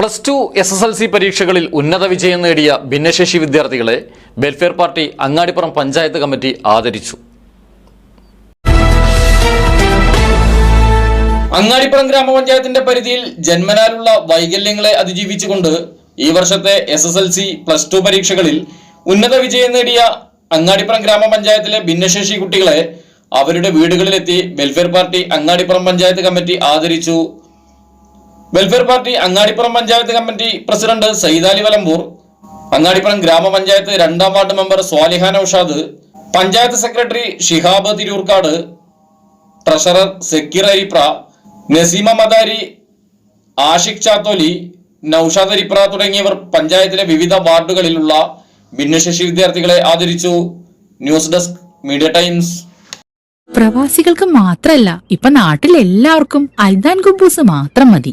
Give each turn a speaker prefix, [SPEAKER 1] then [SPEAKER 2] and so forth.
[SPEAKER 1] Plus two S S L C പരീക്ഷകളിൽ ഉന്നത വിജയം നേടിയ ഭിന്നശേഷി വിദ്യാർത്ഥികളെ welfare party Angadippuram panchayat committee ആദരിച്ചു. അങ്ങാടിപ്പുറം ഗ്രാമപഞ്ചായത്തിന്റെ പരിധിയിൽ ജന്മനാലുള്ള വൈകല്യങ്ങളെ അതിജീവിച്ചുകൊണ്ട് ഈ വർഷത്തെ S S L C plus two പരീക്ഷകളിൽ ഉന്നത വിജയം നേടിയ അങ്ങാടിപ്പുറം ഗ്രാമപഞ്ചായത്തിലെ ഭിന്നശേഷി കുട്ടികളെ അവരുടെ വീടുകളിലെത്തി welfare party Angadipuram panchayat committee ആദരിച്ചു. Welfare party Angadipuram panchayat committee president Saidali Valambur Angadipuram ഗ്രാമപഞ്ചായത്ത് രണ്ടാം ward member Swalihan Aushad panchayat secretary Shihab Tirurkkad treasurer Sekkir Aripra Naseema Madari Ashiq Chatholi Naushad Aripra തുടങ്ങിയവർ പഞ്ചായത്തിലെ വിവിധ വാർഡുകളിലുള്ള ഭിന്നശേഷി വിദ്യാർത്ഥികളെ ആദരിച്ചു. News desk media times
[SPEAKER 2] പ്രവാസികൾക്ക് മാത്രല്ല ഇപ്പൊ നാട്ടിൽ എല്ലാവർക്കും അൽദാൻ കുബൂസ് മാത്രം മതി.